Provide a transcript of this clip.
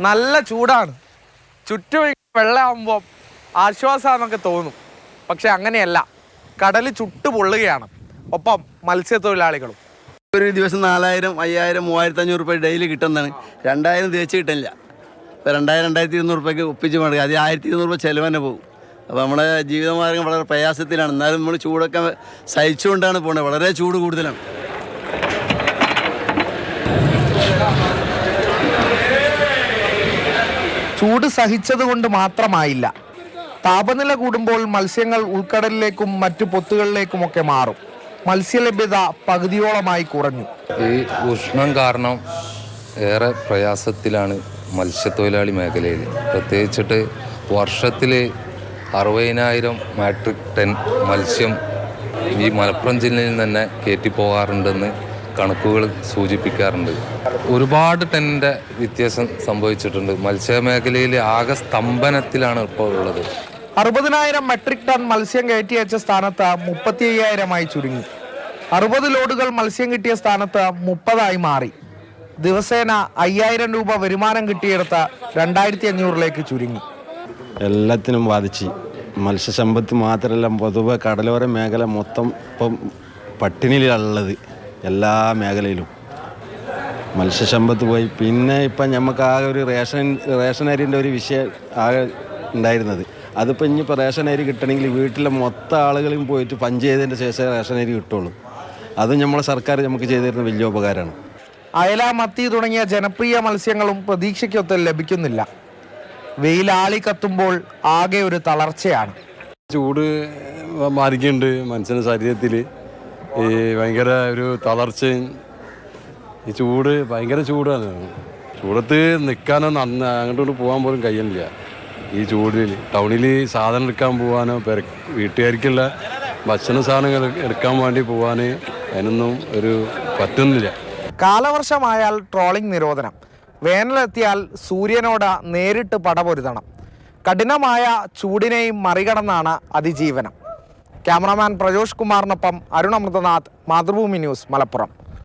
നല്ല ചൂടാണ്. ചുറ്റും വെള്ളമാകുമ്പോൾ ആശ്വാസമാണെന്നൊക്കെ തോന്നും. പക്ഷെ അങ്ങനെയല്ല. കടൽ ചുട്ടു പൊള്ളുകയാണ്. ഒപ്പം മത്സ്യത്തൊഴിലാളികളും. ഒരു ദിവസം നാലായിരം അയ്യായിരം മൂവായിരത്തി അഞ്ഞൂറ് രൂപ ഡെയിലി കിട്ടുന്നതാണ്. രണ്ടായിരം തേച്ച് കിട്ടില്ല. ഇപ്പോൾ രണ്ടായിരം രണ്ടായിരത്തി ഇരുന്നൂറ് രൂപയ്ക്ക് ഒപ്പിച്ച് മടങ്ങി. അത് ആയിരത്തി ഇരുന്നൂറ് രൂപ ചിലവ് തന്നെ പോകും. അപ്പോൾ നമ്മുടെ ജീവിതമാർഗം വളരെ പ്രയാസത്തിലാണ്. എന്നാലും നമ്മൾ ചൂടൊക്കെ സഹിച്ചുകൊണ്ടാണ് പോകുന്നത് വളരെ ചൂട് കൂടുതലാണ്. ചൂട് സഹിച്ചത് കൊണ്ട് മാത്രമായില്ല. താപനില കൂടുമ്പോൾ മത്സ്യങ്ങൾ ഉൾക്കടലിലേക്കും മറ്റു പൊത്തുകളിലേക്കുമൊക്കെ മാറും. മത്സ്യലഭ്യത പകുതിയോളമായി കുറഞ്ഞു. ഈ ഉഷ്ണം കാരണം ഏറെ പ്രയാസത്തിലാണ് മത്സ്യത്തൊഴിലാളി മേഖലയിൽ. പ്രത്യേകിച്ചിട്ട് വർഷത്തിൽ അറുപതിനായിരം മാട്രിക് ടൺ മത്സ്യം ഈ മലപ്പുറം ജില്ലയിൽ തന്നെ കയറ്റി പോകാറുണ്ടെന്ന് കണക്കുകൾ സൂചിപ്പിക്കാറുണ്ട്. ഒരുപാട് ടെന്റെ വ്യത്യാസം സംഭവിച്ചിട്ടുണ്ട്. മത്സ്യമേഖലയിൽ ആകെ സ്തംഭനത്തിലാണ് ഇപ്പോൾ ഉള്ളത്. അറുപതിനായിരം മെട്രിക് ടൺ മത്സ്യം കയറ്റി അയച്ച സ്ഥാനത്ത് മുപ്പത്തി അയ്യായിരമായി ചുരുങ്ങി. അറുപത് ലോഡുകൾ മത്സ്യം കിട്ടിയ സ്ഥാനത്ത് മുപ്പതായി മാറി. ദിവസേന അയ്യായിരം രൂപ വരുമാനം കിട്ടിയെടുത്ത് രണ്ടായിരത്തി അഞ്ഞൂറിലേക്ക് ചുരുങ്ങി. എല്ലാത്തിനും ബാധിച്ച്. മത്സ്യസമ്പത്ത് മാത്രമല്ല പൊതുവെ കടലോര മേഖല മൊത്തം ഇപ്പം പട്ടിണിയിലുള്ളത്. എല്ലാ മേഖലയിലും. മത്സ്യസമ്പത്ത് പോയി. പിന്നെ ഇപ്പം നമുക്ക് ആകെ ഒരു റേഷൻ റേഷൻ അരിന്റെ ഒരു വിഷയം ആകെ ഉണ്ടായിരുന്നത്. അതിപ്പോൾ ഇനിയിപ്പോൾ റേഷൻ അരി കിട്ടണമെങ്കിൽ വീട്ടിലെ മൊത്തം ആളുകളും പോയിട്ട് പഞ്ച് ചെയ്തതിന്റെ ശേഷമേ റേഷൻ അരി കിട്ടുള്ളൂ. അത് നമ്മളെ സർക്കാർ നമുക്ക് ചെയ്തിരുന്ന വലിയ ഉപകാരമാണ്. അയല മത്തി തുടങ്ങിയ ജനപ്രിയ മത്സ്യങ്ങളും പ്രതീക്ഷയ്ക്കൊത്ത് ലഭിക്കുന്നില്ല. വെയിലാളി കത്തുമ്പോൾ ആകെ ഒരു തളർച്ചയാണ്. ചൂട് ബാധിക്കുന്നുണ്ട് മനുഷ്യന്റെ ശരീരത്തിൽ ഈ ഭയങ്കര ഒരു തളർച്ചയും ഈ ചൂട് ഭയങ്കര ചൂടാണ്. ചൂടത്ത് നിൽക്കാനോ അങ്ങോട്ട് പോകാൻ പോലും കഴിയുന്നില്ല. ഈ ചൂടിൽ ടൗണിൽ സാധനം എടുക്കാൻ പോകാനോ പെര വീട്ടുകാർക്കുള്ള ഭക്ഷണ സാധനങ്ങൾ എടുക്കാൻ വേണ്ടി പോകാൻ അതിനൊന്നും ഒരു പറ്റുന്നില്ല കാലവർഷമായാൽ ട്രോളിംഗ് നിരോധനം. വേനലെത്തിയാൽ സൂര്യനോട് നേരിട്ട് പടപൊരുതണം. കഠിനമായ ചൂടിനെയും മറികടന്നാണ് അതിജീവനം. ക്യാമറാമാൻ പ്രജോഷ് കുമാറിനൊപ്പം അരുൺ അമൃതനാഥ് മാതൃഭൂമി ന്യൂസ് മലപ്പുറം.